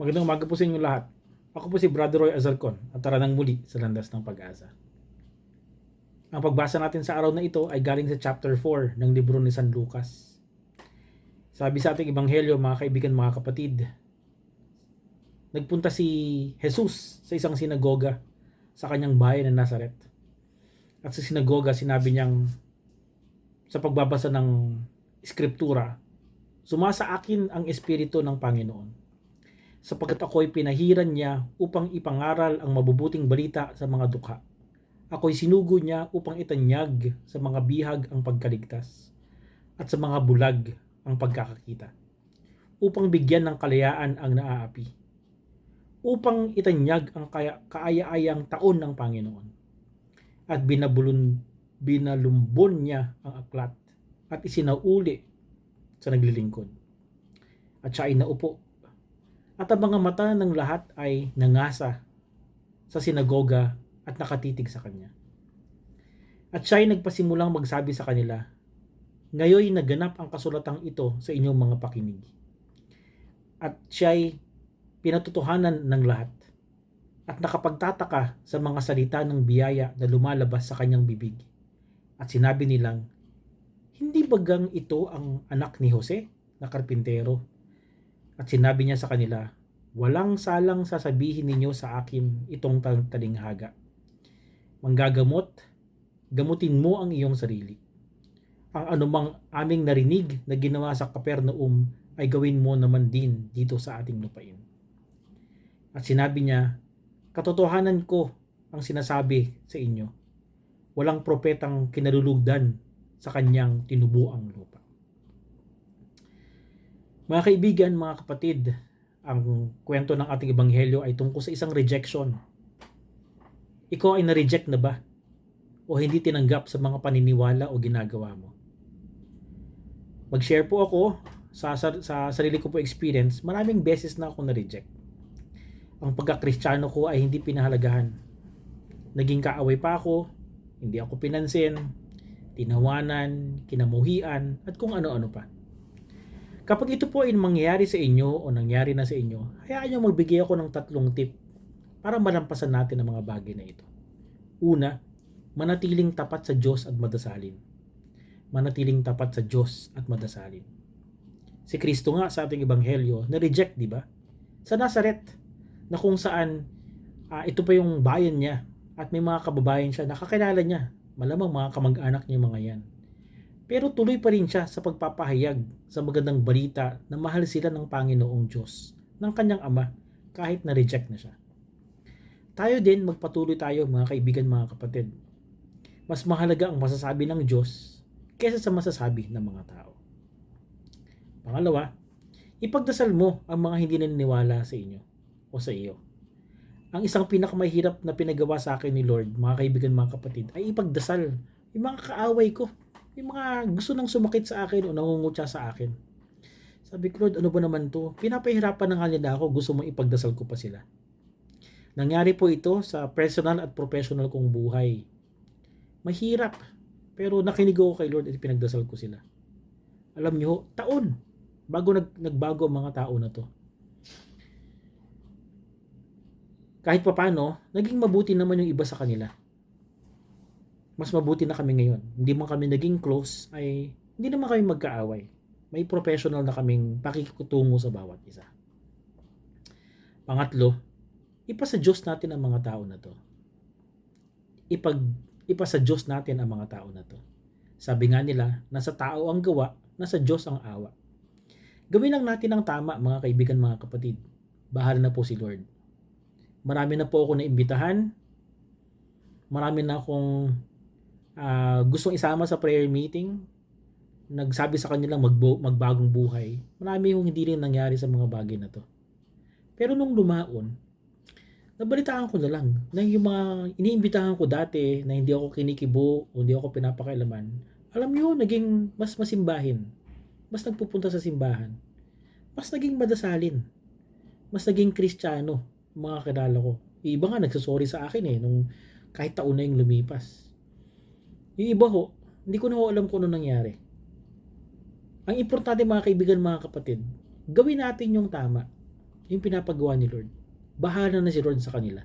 Magandang umaga po sa inyo lahat. Ako po si Brother Roy Azarcon at tara nang muli sa landas ng pag-asa. Ang pagbasa natin sa araw na ito ay galing sa chapter 4 ng libro ni San Lucas. Sabi sa ating ebanghelyo mga kaibigan mga kapatid, nagpunta si Jesus sa isang sinagoga sa kanyang bayan ng Nazaret. At sa sinagoga sinabi niyang sa pagbabasa ng skriptura, sumasa akin ang espiritu ng Panginoon sapagkat ako'y pinahiran niya upang ipangaral ang mabubuting balita sa mga dukha. Ako'y sinugo niya upang itanyag sa mga bihag ang pagkaligtas at sa mga bulag ang pagkakakita. Upang bigyan ng kalayaan ang naaapi. Upang itanyag ang kaya, kaaya-ayang taon ng Panginoon. At binabulun, binalumbon niya ang aklat at isinauli sa naglilingkod. At siya ay naupo at ang mga mata ng lahat ay nangasa sa sinagoga at nakatitig sa kanya. At siya ay nagpasimulang magsabi sa kanila, Ngayoy naganap ang kasulatang ito sa inyong mga pakinig. At siya ay pinatutuhanan ng lahat at nakapagtataka sa mga salita ng biyaya na lumalabas sa kanyang bibig. At sinabi nilang, Hindi bagang ito ang anak ni Jose na karpintero at sinabi niya sa kanila, Walang salang sasabihin ninyo sa akin itong talinghaga. Manggagamot, gamutin mo ang iyong sarili. Ang anumang aming narinig na ginawa sa Kapernaum ay gawin mo naman din dito sa ating lupain. At sinabi niya, Katotohanan ko ang sinasabi sa inyo. Walang propetang kinalulugdan sa kanyang tinubuang lupa. Mga kaibigan, mga kapatid, ang kwento ng ating ebanghelyo ay tungkol sa isang rejection. Ikaw ay na-reject na ba? O hindi tinanggap sa mga paniniwala o ginagawa mo? Mag-share po ako sa, sa, sa sarili ko po experience. Maraming beses na ako na-reject. Ang pagkakristyano ko ay hindi pinahalagahan. Naging kaaway pa ako, hindi ako pinansin, tinawanan, kinamuhian, at kung ano-ano pa. Kapag ito po ay mangyayari sa inyo o nangyari na sa inyo, hayaan nyo magbigay ako ng tatlong tip para malampasan natin ang mga bagay na ito. Una, manatiling tapat sa Diyos at madasalin. Manatiling tapat sa Diyos at madasalin. Si Kristo nga sa ating ebanghelyo, na-reject, di ba? Sa Nazaret, na kung saan uh, ito pa yung bayan niya at may mga kababayan siya, nakakilala niya. Malamang mga kamag-anak niya mga yan pero tuloy pa rin siya sa pagpapahayag sa magandang balita na mahal sila ng Panginoong Diyos, ng kanyang Ama, kahit na-reject na siya. Tayo din, magpatuloy tayo mga kaibigan, mga kapatid. Mas mahalaga ang masasabi ng Diyos kaysa sa masasabi ng mga tao. Pangalawa, ipagdasal mo ang mga hindi naniniwala sa inyo o sa iyo. Ang isang pinakamahirap na pinagawa sa akin ni Lord, mga kaibigan, mga kapatid, ay ipagdasal yung mga kaaway ko, yung mga gusto nang sumakit sa akin o nangungutya sa akin. Sabi ko, Lord, ano ba naman to? Pinapahirapan ng kanila ako, gusto mo ipagdasal ko pa sila. Nangyari po ito sa personal at professional kong buhay. Mahirap. Pero nakinig ako kay Lord at pinagdasal ko sila. Alam niyo, taon bago nag, nagbago ang mga tao na to. Kahit papano, naging mabuti naman yung iba sa kanila mas mabuti na kami ngayon. Hindi man kami naging close, ay hindi naman kami magkaaway. May professional na kaming pakikutungo sa bawat isa. Pangatlo, ipasa Diyos natin ang mga tao na to. Ipag, ipasa Diyos natin ang mga tao na to. Sabi nga nila, nasa tao ang gawa, nasa Diyos ang awa. Gawin lang natin ang tama, mga kaibigan, mga kapatid. Bahal na po si Lord. Marami na po ako na imbitahan. Marami na akong uh, gustong isama sa prayer meeting, nagsabi sa kanilang magbo, magbagong buhay, marami yung hindi rin nangyari sa mga bagay na to. Pero nung lumaon, nabalitaan ko na lang na yung mga iniimbitahan ko dati na hindi ako kinikibo o hindi ako pinapakailaman, alam nyo, naging mas masimbahin. Mas nagpupunta sa simbahan. Mas naging madasalin. Mas naging kristyano mga kilala ko. Iba nga nagsasorry sa akin eh nung kahit taon na yung lumipas. Yung iba ho, hindi ko na ho alam kung ano nangyari. Ang importante mga kaibigan, mga kapatid, gawin natin yung tama. yung pinapagawa ni Lord. Bahala na si Lord sa kanila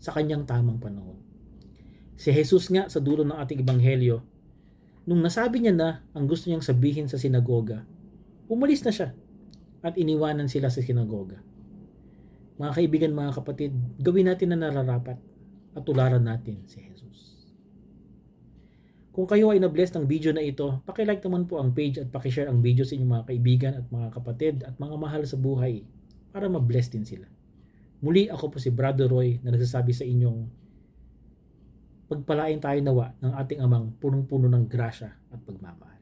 sa kanyang tamang panahon. Si Jesus nga sa dulo ng ating ebanghelyo, nung nasabi niya na ang gusto niyang sabihin sa sinagoga, umalis na siya at iniwanan sila sa sinagoga. Mga kaibigan, mga kapatid, gawin natin na nararapat at tularan natin si Jesus. Kung kayo ay na-bless ng video na ito, pakilike naman po ang page at pakishare ang video sa inyong mga kaibigan at mga kapatid at mga mahal sa buhay para ma-bless din sila. Muli ako po si Brother Roy na nagsasabi sa inyong pagpalain tayo nawa ng ating amang punong-puno ng grasya at pagmamahal.